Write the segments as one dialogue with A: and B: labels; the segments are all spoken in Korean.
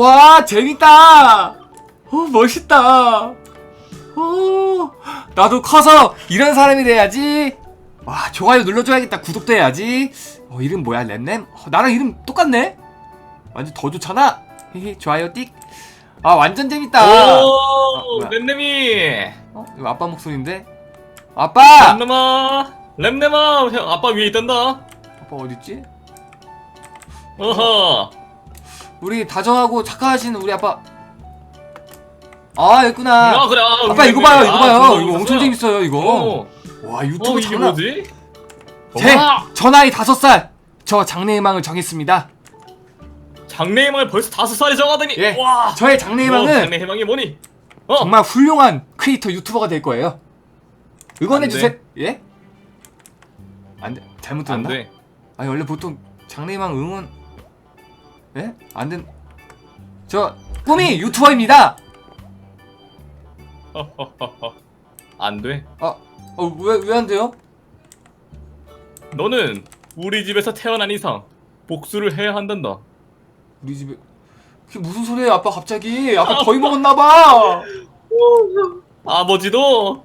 A: 와 재밌다. 어 멋있다. 어 나도 커서 이런 사람이 돼야지. 와 좋아요 눌러줘야겠다. 구독도 해야지. 어 이름 뭐야? 램램? 어, 나랑 이름 똑같네? 완전 더 좋잖아. 히히 좋아요 띡아 완전 재밌다. 아,
B: 오,
A: 뭐야.
B: 램램이.
A: 어 이거 아빠 목소리인데? 아빠!
B: 램램아, 램램아, 형 아빠 위에 있단다.
A: 아빠 어딨지?
B: 어허.
A: 우리 다정하고 착하신 우리 아빠 아 있구나
B: 아 그래. 아,
A: 아빠 이거 봐요 이거
B: 아,
A: 봐요 이거 엄청. 재밌어요 이거
B: 어, 와어
A: 유튜브
B: 이게
A: 장난
B: 뭐지?
A: 제,
B: 와,
A: 저 나이 다섯 살. 저 장래희망을 정했습니다.
B: 장래희망을 벌써 다섯 살이 정하더니.
A: 예.
B: 와.
A: 저의
B: 어,
A: 장래희망은
B: 장래희망이 뭐니? 어.
A: 정말 훌륭한 크리에이터 유튜버가 될 거예요. 응원해
B: 안
A: 주세요. 예? 안 돼. 잘못
B: 안
A: 들었나?
B: 돼.
A: 아니 원래 보통 장래희망 응원 예? 안 된. 저 꿈이 유튜버입니다.
B: 안 돼.
A: 어, 어왜왜 안 돼요?
B: 너는 우리 집에서 태어난 이상 복수를 해야 한단다.
A: 우리 집에 그게 무슨 소리예요, 아빠 갑자기? 아빠 거의 먹었나 봐.
B: 아버지도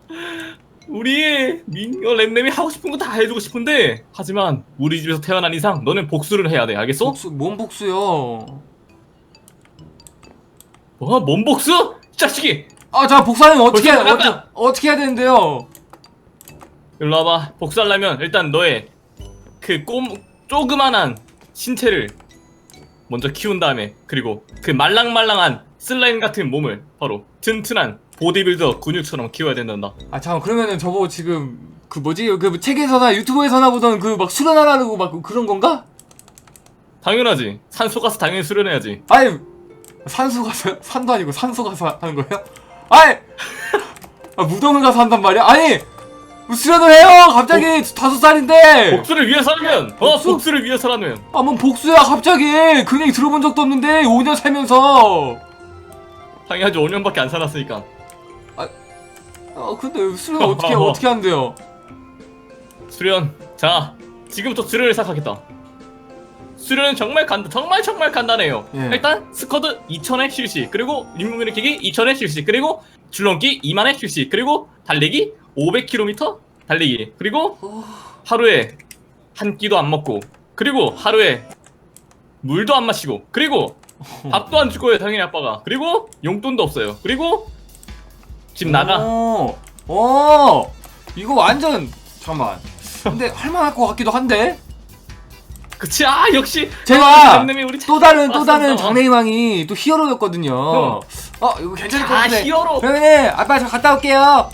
B: 우리 민요 램램이 하고 싶은 거 다 해주고 싶은데 하지만 우리 집에서 태어난 이상 너는 복수를 해야 돼 알겠어?
A: 복수 뭔 복수요?
B: 뭐? 뭔 복수? 이 자식이!
A: 아, 자 복사는 어떻게
B: 벌써
A: 어떻게
B: 나갔다.
A: 어떻게 해야 되는데요?
B: 일로 와봐 복수하려면 일단 너의 그 꼼, 조그만한 신체를 먼저 키운 다음에 그리고 그 말랑말랑한 슬라임 같은 몸을 바로 튼튼한 보디빌더 근육처럼 키워야 된단다
A: 아 잠깐 그러면은 저거 지금 그 뭐지? 그 책에서나 유튜브에서나 보던 그 막 수련하라고 막 그런 건가?
B: 당연하지. 산소 가서 당연히 수련해야지.
A: 아니 산소 가서 산도 아니고 산소 가서 하는 거예요? 아니! 아, 무덤을 가서 한단 말이야? 아니! 뭐 수련을 해요! 갑자기 다섯 살인데!
B: 복수를 위해서라면! 어?
A: 복수?
B: 복수를 위해서라면!
A: 아 뭔 복수야 갑자기! 그 얘기 들어본 적도 없는데 5년 살면서!
B: 당연하지. 5년밖에 안 살았으니까
A: 아 근데 수련 어떻게 어떻게 한대요?
B: 수련 자 지금부터 수련을 시작하겠다 수련은 정말 간 정말 정말 간단해요
A: 예.
B: 일단 스쿼드 2000회 실시 그리고 림무밀키기 2000회 실시 그리고 줄넘기 2만회 실시 그리고 달리기 500km 달리기 그리고 하루에 한 끼도 안 먹고 그리고 하루에 물도 안 마시고 그리고 밥도 안 줄 거예요 당연히 아빠가 그리고 용돈도 없어요 그리고 집 나가
A: 어, 어, 이거 완전 잠깐만. 근데 할만할 것 같기도 한데.
B: 그치 아 역시
A: 제가
B: lemlem이 우리
A: 또 다른 또 다른. 장래희망이 또 히어로였거든요. 어, 이거 괜찮을 것
B: 아
A: 같은데.
B: 히어로
A: 그러면은 아빠 저 갔다 올게요.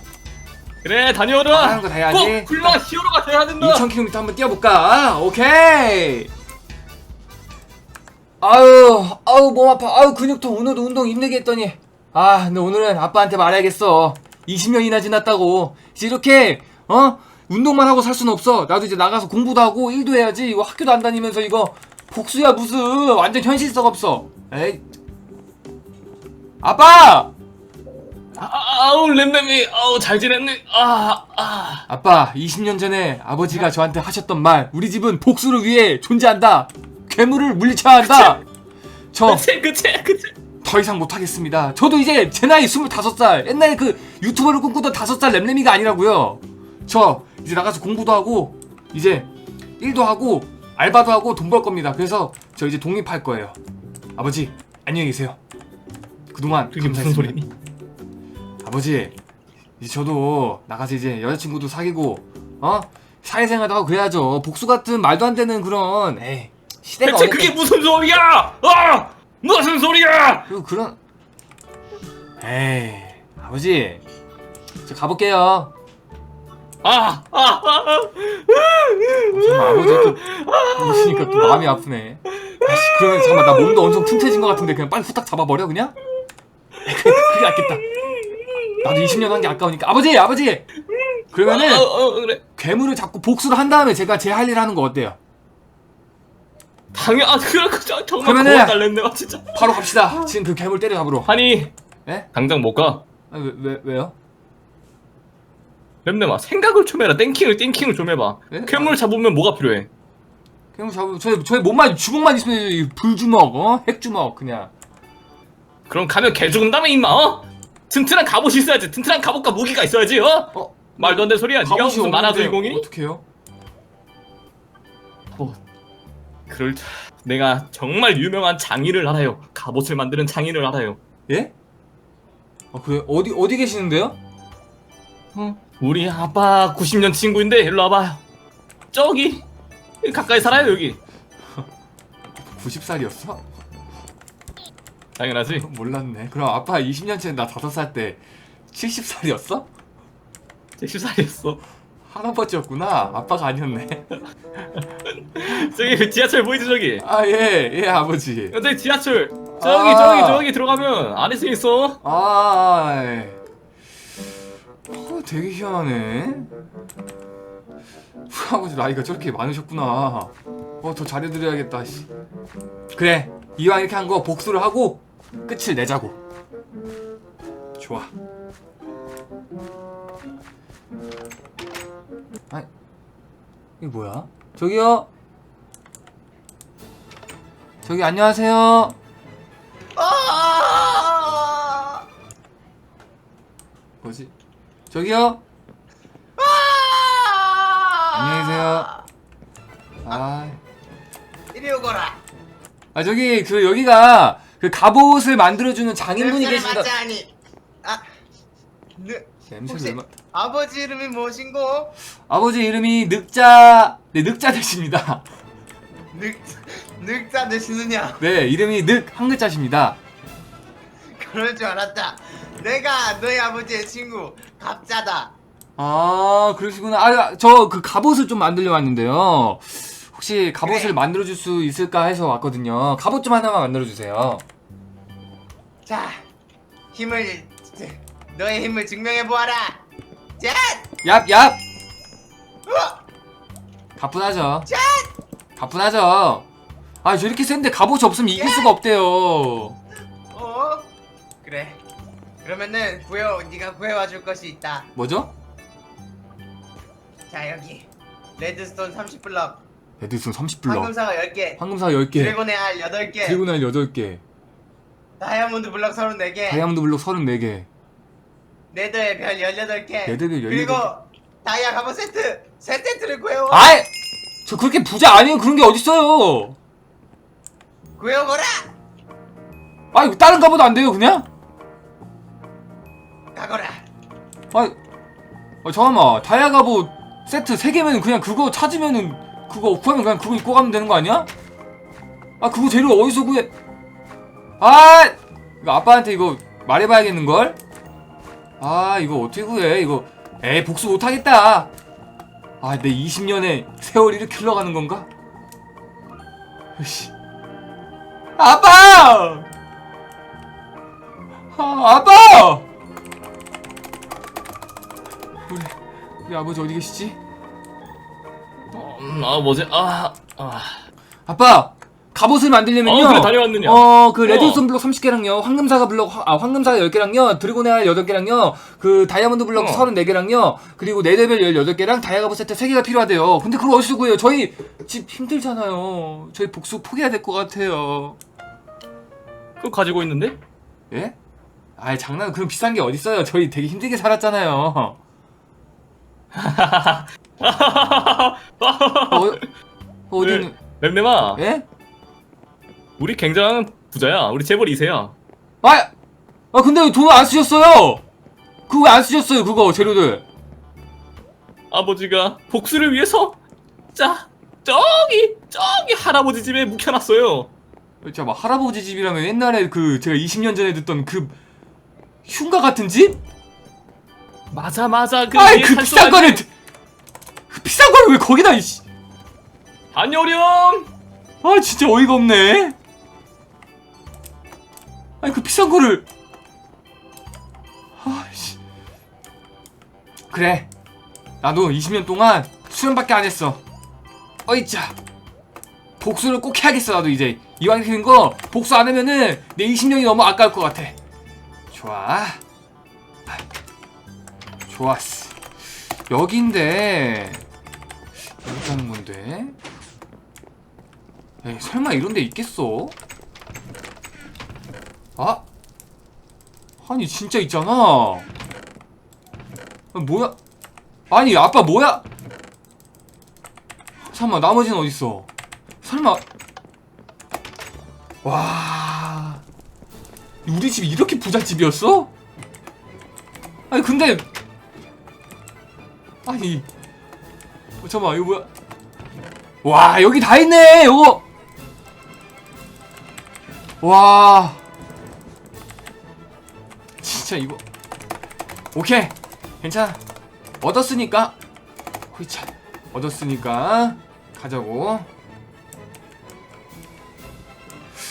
B: 그래 다녀오라
A: 하는 거 다 해야지.
B: 꼭 훌륭한 히어로가 돼야 된다
A: 2,000km 한번 뛰어볼까? 오케이. 아유, 아유 몸 아파. 아유 근육통. 오늘도 운동 힘들게 했더니. 아, 근데 오늘은 아빠한테 말해야겠어. 20년이나 지났다고. 이제 이렇게 어 운동만 하고 살 수는 없어. 나도 이제 나가서 공부도 하고 일도 해야지. 이거 학교도 안 다니면서 이거 복수야 무슨 완전 현실성 없어. 에이. 아빠!
B: 아, 아우 램램이 아우 잘 지냈네 아, 아.
A: 아빠, 20년 전에 아버지가 저한테 하셨던 말, 우리 집은 복수를 위해 존재한다. 괴물을 물리쳐야 한다. 저
B: 그치 그치 그치
A: 더 이상 못하겠습니다. 저도 이제 제 나이 25살, 옛날에 그 유튜버를 꿈꾸던 5살 램램이가 아니라고요. 저 이제 나가서 공부도 하고, 이제 일도 하고, 알바도 하고 돈 벌 겁니다. 그래서 저 이제 독립할 거예요. 아버지, 안녕히 계세요. 그동안
B: 그게 무슨
A: 감사했습니다.
B: 소리니
A: 아버지 이제 저도 나가서 이제 여자친구도 사귀고 어 사회생활도 하고 그래야죠 복수 같은 말도 안 되는 그런 에이 시대가
B: 대체
A: 어느
B: 그게 무슨 소리야 아 무슨 소리야?
A: 그리고 그런. 에이 아버지. 저 가볼게요.
B: 아 아 아. 아, 아.
A: 정말 아버지 또 보시니까 또 마음이 아프네. 아씨 그러면 잠깐만 나 몸도 엄청 튼튼해진 것 같은데 그냥 빨리 후딱 잡아버려 그냥? 그, 그게 낫겠다. 나도 20년 한 게 아까우니까. 아버지 아버지! 그러면은
B: 어, 어, 그래.
A: 괴물을 잡고 복수를 한 다음에 제가 제 할 일 하는 거 어때요?
B: 당연 아 그래 그 저- 정말
A: 그러면은-
B: 고맙다 램램아 진짜
A: 바로 갑시다. 지금 그 괴물 때려 잡으러.
B: 아니
A: 예?
B: 당장 못 가
A: 아, 왜, 왜, 왜요?
B: 램램아 생각을 좀 해라 땡킹을 땡킹을 좀 해봐
A: 네?
B: 괴물 잡으면 뭐가 필요해
A: 괴물 잡으면 저희, 저희 몸만, 주먹만 있으면 이 불주먹, 어? 핵주먹, 그냥.
B: 그럼 가면 개 죽은 다음에 임마 어? 튼튼한 갑옷이 있어야지 튼튼한 갑옷과 무기가 있어야지 어?
A: 어?
B: 말도 안 되는 소리야 네가 무슨 만화
A: 없는데
B: 주인공이니?
A: 어떡해요?
B: 뭐 그럴 자- 내가 정말 유명한 장인을 알아요 갑옷을 만드는 장인을 알아요
A: 예? 아 그래 어디 어디 계시는데요?
B: 어? 우리 아빠 90년 친구인데 일로 와봐요 저기 가까이 살아요 여기
A: 90살이었어?
B: 당연하지
A: 몰랐네. 그럼 아빠 20년 전에 나 5살 때 70살이었어?
B: 70살이었어
A: 할아버지였구나. 아빠가 아니었네.
B: 저기 그 지하철 보이지 저기
A: 아, 예, 예, 아버지.
B: 저기 지하철 저기
A: 아.
B: 저기 저기 들어가면 안에 서 있어
A: 아, 예. 어, 되게 희한하네. 아버지 나이가 저렇게 많으셨구나. 어, 더 잘해드려야겠다, 씨. 그래, 이왕 이렇게 한 거 복수를 하고 끝을 내자고. 좋아. 아, 이게 뭐야? 저기요? 저기 안녕하세요.
C: 아!
A: 뭐지? 저기요? 안녕히 계세요. 아,
C: 이리 오거라.
A: 아 저기 그 여기가 그 갑옷을 만들어주는 장인분이 계신다.
C: 맡자니. 아, 느,
A: 냄새
C: 혹시
A: 얼마?
C: 아버지 이름이 무엇인고?
A: 아버지 이름이 늑자, 네 늑자 되십니다.
C: 늑, 늑자 되시느냐?
A: 네 이름이 늑 한 글자십니다.
C: 그럴 줄 알았다. 내가 너희 아버지의 친구 갑자다.
A: 아 그러시구나. 아저 그 갑옷을 좀 만들려 왔는데요. 혹시 갑옷을
C: 그래.
A: 만들어줄 수 있을까 해서 왔거든요. 갑옷 좀 하나만 만들어주세요.
C: 자, 힘을 너의 힘을 증명해 보아라. 자,
A: 얍얍.
C: 우와!
A: 가뿐하죠.
C: 짠!
A: 가뿐하죠. 아 저렇게 센데 갑옷이 없으면 이길 수가 없대요.
C: 어? 그래. 그러면은 구해 네가 구해와 줄 것이 있다.
A: 뭐죠?
C: 자 여기 레드스톤 30블럭,
A: 레드슨 30블럭.
C: 황금사가 10개,
A: 황금사 10개.
C: 드래곤의 알 8개,
A: 드래곤알 8개.
C: 다이아몬드 블럭 34개,
A: 다이아몬드 블록 34개.
C: 네더의 별 18개,
A: 네더의 별
C: 그리고
A: 18개.
C: 다이아 갑옷 세트! 세 세트를 구해오!
A: 아이! 저 그렇게 부자 아니에요. 그런 게 어딨어요.
C: 구해오거라!
A: 아, 이거 다른 가보다 안 돼요, 그냥?
C: 가거라!
A: 아, 아 잠깐만. 다이아 갑옷 세트 3개면 그냥 그거 찾으면은 그거 구하면 그냥 그거 입고 가면 되는 거 아니야? 아, 그거 재료 어디서 구해? 아! 이거 아빠한테 이거 말해봐야겠는걸? 아, 이거 어떻게 구해? 이거, 에이, 복수 못하겠다. 아, 내 20년의 세월이 이렇게 흘러가는 건가? 으씨. 아빠! 아, 아빠! 우리, 우리 아버지 어디 계시지?
B: 음, 아 뭐지 아, 아.
A: 아빠! 갑옷을 만들려면요.
B: 어, 그래, 다녀왔느냐?
A: 어, 그
B: 어.
A: 레드스톤 블록 30개랑요. 황금사가 블록 아, 황금사가 10개랑요. 드래곤의 알 8개랑요. 그 다이아몬드 블록
B: 어.
A: 34개랑요. 그리고 네드벨 18개랑 다이아 갑옷 세트 3개가 필요하대요. 근데 그걸 어디서 구해요? 저희 집 힘들잖아요. 저희 복수 포기해야 될 것 같아요.
B: 그거 가지고 있는데?
A: 예? 아이, 장난 그럼 비싼 게 어딨어요. 저희 되게 힘들게 살았잖아요. 어, 어디 있는
B: 맴맴아
A: 예?
B: 우리 굉장한 부자야. 우리 재벌 2세야.
A: 아! 아 근데 돈 안 쓰셨어요! 그거 왜안 쓰셨어요 그거 재료들.
B: 아버지가 복수를 위해서? 자 저기 저기 할아버지 집에 묵혀놨어요.
A: 진짜 막 할아버지 집이라면 옛날에 그 제가 20년 전에 듣던 그 흉가 같은 집?
B: 맞아 맞아. 그
A: 아이
B: 위에
A: 그
B: 산소가
A: 비싼 거를 그 비싼 거를 왜 거기다 이씨.
B: 한여렴
A: 아 진짜 어이가 없네 아니 그 비싼 거를. 아씨. 그래. 나도 20년 동안 수련밖에 안 했어. 어이짜 복수를 꼭 해야겠어 나도 이제. 이왕 된거 복수 안 하면은 내 20년이 너무 아까울 것 같아. 좋아. 좋았어. 여긴데. 여기 가는 건데? 에이 설마 이런 데 있겠어? 아? 아니 진짜 있잖아. 아, 뭐야? 아니 아빠 뭐야? 잠깐만 나머지는 어딨어? 설마 와 우리 집이 이렇게 부잣집이었어? 아니 근데 아니 어, 잠깐만 이거 뭐야? 와 여기 다 있네 요거 와 진짜 이거. 오케이. 괜찮아. 얻었으니까. 호이차 얻었으니까 가자고.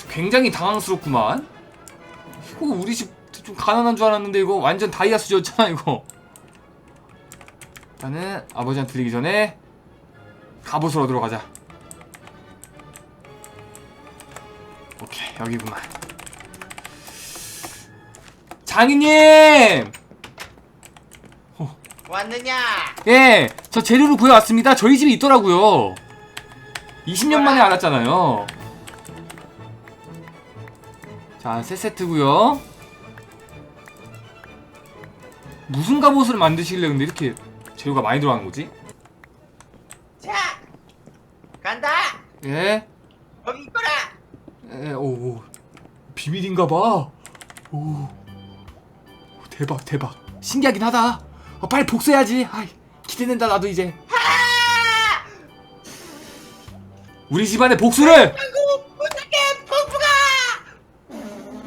A: 굉장히 당황스럽구만. 이거 우리 집 좀 가난한 줄 알았는데 이거 완전 다이아 수저였잖아 이거. 일단은 아버지한테 드리기 전에 갑옷을 얻으러 가자. 오케이 여기구만 장인님
C: 왔느냐?
A: 예, 저 재료를 구해왔습니다. 저희 집에 있더라고요. 20년 만에 알았잖아요. 자, 세 세트고요. 무슨 갑옷을 만드시길래 근데 이렇게 재료가 많이 들어가는 거지?
C: 자, 간다.
A: 예,
C: 거기 있거라.
A: 예, 오, 오. 비밀인가 봐. 오, 대박, 대박. 신기하긴 하다. 어, 빨리 복수해야지. 아이, 기대된다 나도 이제.
C: 아!
A: 우리 집안의 복수를
C: 어떡해, 폭부가!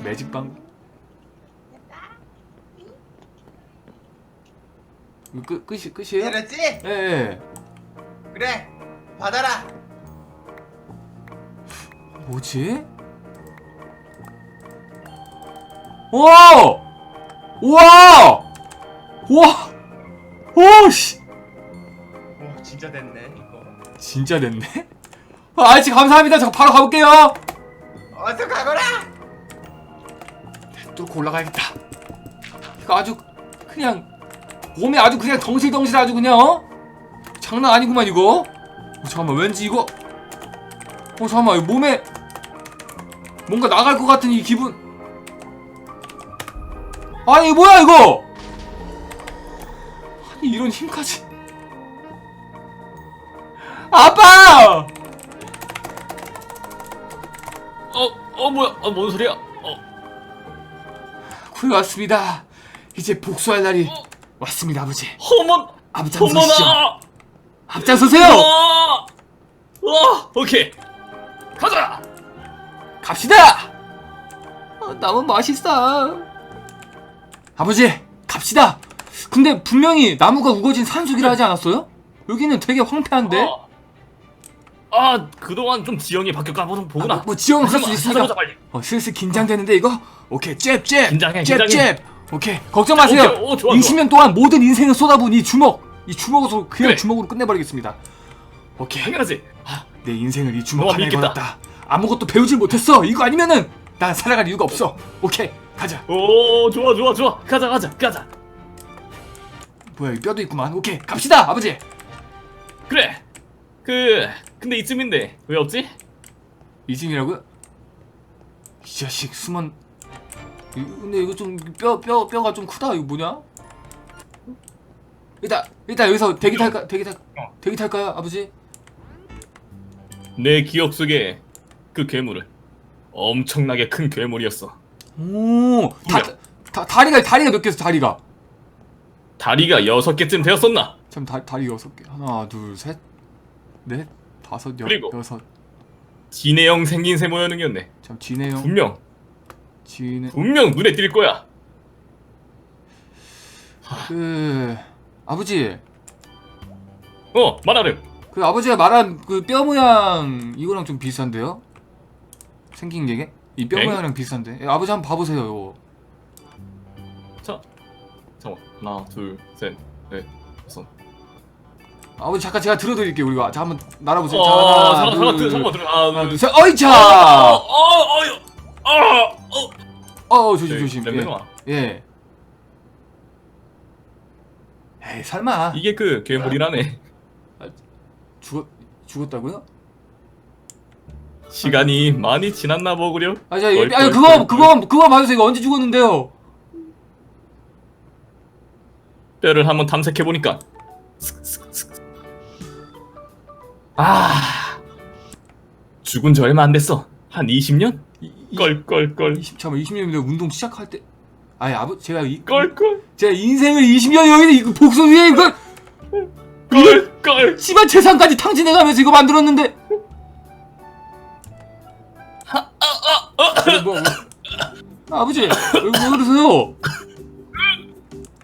A: 매직방 끝 끝이 끝이에요?
C: 이랬지?
A: 예, 예.
C: 그래, 받아라.
A: 뭐지? 와! 우와! 우와! 오씨!
C: 오, 진짜 됐네, 이거.
A: 진짜 됐네? 아, 아저씨 감사합니다. 저 바로 가볼게요.
C: 어서 가거라!
A: 뚫고 올라가야겠다. 이거 아주 그냥 몸에 아주 그냥 덩실덩실 아주 그냥 어? 장난 아니구만 이거. 어, 잠깐만 왠지 이거 어 잠깐만 이거 몸에 뭔가 나갈 것 같은 이 기분. 아니 뭐야 이거? 아니 이런 힘까지. 아빠!
B: 어, 어 뭐야? 어, 뭔 소리야? 어,
A: 구해 왔습니다. 이제 복수할 날이
B: 어.
A: 왔습니다 아버지.
B: 어머,
A: 앞장서시죠.
B: 어머나!
A: 앞장서세요.
B: 와! 와, 오케이. 가자.
A: 갑시다! 아, 나무 맛있어. 아버지, 갑시다. 근데 분명히 나무가 우거진 산속이라 하지 않았어요? 여기는 되게 황폐한데?
B: 어. 아, 그동안 좀 지형이 바뀌었까 보구나
A: 아, 뭐, 뭐 지형은 할수 있으니까.
B: 찾아보자, 빨리.
A: 어, 슬슬 긴장되는데 이거? 오케이, 잽, 잽.
B: 긴장해,
A: 잽,
B: 긴장해.
A: 잽. 오케이, 걱정 마세요.
B: 오케이, 오, 좋아,
A: 20년 동안 모든 인생을 쏟아부은 이 주먹. 이 주먹으로 그냥
B: 그래.
A: 주먹으로 끝내버리겠습니다. 오케이.
B: 당연하지. 아,
A: 내 인생을 이 주먹 하나에
B: 믿겠다.
A: 걸었다. 아무것도 배우질 못했어. 이거 아니면은 난 살아갈 이유가 없어. 오케이, 가자.
B: 오, 좋아, 좋아, 좋아. 가자, 가자, 가자.
A: 뭐야, 이 뼈도 있구만. 오케이, 갑시다, 아버지.
B: 그래. 그, 근데 이쯤인데 왜 없지?
A: 이쯤이라고요? 이 자식 숨은. 이- 근데 이거 좀 뼈 뼈 뼈가 좀 크다. 이거 뭐냐? 일단 일단 여기서 대기 탈까? 대기 탈
B: 어.
A: 대기 탈까요, 아버지?
B: 내 기억 속에 그 괴물은 엄청나게 큰 괴물이었어.
A: 오, 다,
B: 뭐야?
A: 다 다리가 다리가 몇 개였어? 다리가.
B: 다리가 여섯 개쯤 되었었나?
A: 참 다, 다리 여섯 개. 하나, 둘, 셋, 넷, 다섯, 여,
B: 그리고.
A: 여섯.
B: 진해형 생긴 새 모양이었네.
A: 참 지네요.
B: 분명,
A: 지네.
B: 분명 눈에 띌 거야.
A: 그 아버지,
B: 어, 말하렴.
A: 그 아버지가 말한 그 뼈 모양 이거랑 좀 비슷한데요? 생긴 게 이 뼈
B: 엥?
A: 모양이랑 비슷한데. 예, 아버지 한번 봐보세요. 이거.
B: 자, 잠깐. 하나, 둘, 셋, 넷, 다섯.
A: 아버지 잠깐 제가 들어드릴게요. 우리가 자 한번 날아보세요. 자,
B: 어,
A: 하나,
B: 잠깐, 잠깐,
A: 둘,
B: 잠깐, 들어. 하나,
A: 하나,
B: 둘,
A: 둘,
B: 셋.
A: 셋. 어이차.
B: 어, 어, 어, 어, 어.
A: 어, 조심
B: 네,
A: 조심. 예. 예. 에이 설마
B: 이게 그 괴물이라네.
A: 죽었 죽었다고요?
B: 시간이 많이 지났나 보구려.
A: 아, 자, 이-
B: 얼-
A: 아니
B: 얼-
A: 그거
B: 얼-
A: 그거 그거 봐주세요. 이거 언제 죽었는데요?
B: 뼈를 한번 탐색해 보니까. 아 죽은 지 얼마 안 됐어. 한 20년?
A: 이- 이-
B: 껄껄껄.
A: 20, 잠깐 20년이면 운동 시작할 때. 아니 아버 제가 이
B: 껄껄.
A: 제가 인생을 20년 여기서 이거 복수 위에 이거
B: 껄껄.
A: 씨발 재산까지 탕진해가면서 이거 만들었는데 뭐, 뭐. 아버지 왜, 왜 그러세요?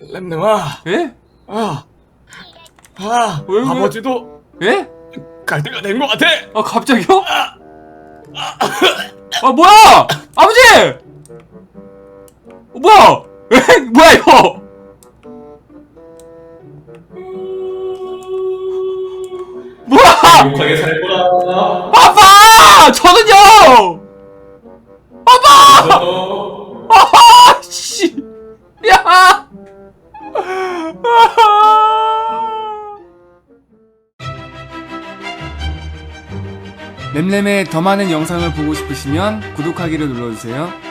B: 렘nem아
A: 예?
B: 아, 아
A: 왜, 왜?
B: 아버지도
A: 예?
B: 갈 때가 된 것 같아
A: 아 갑자기요? 아 뭐야? 아버지! 어, 뭐야? 에? 뭐야 이거? 뭐야?
B: 행복하게 살 거라
A: 아빠! 저는요! 아빠! 아하! 씨! 야! 램램의 더 많은 영상을 보고 싶으시면 구독하기를 눌러주세요.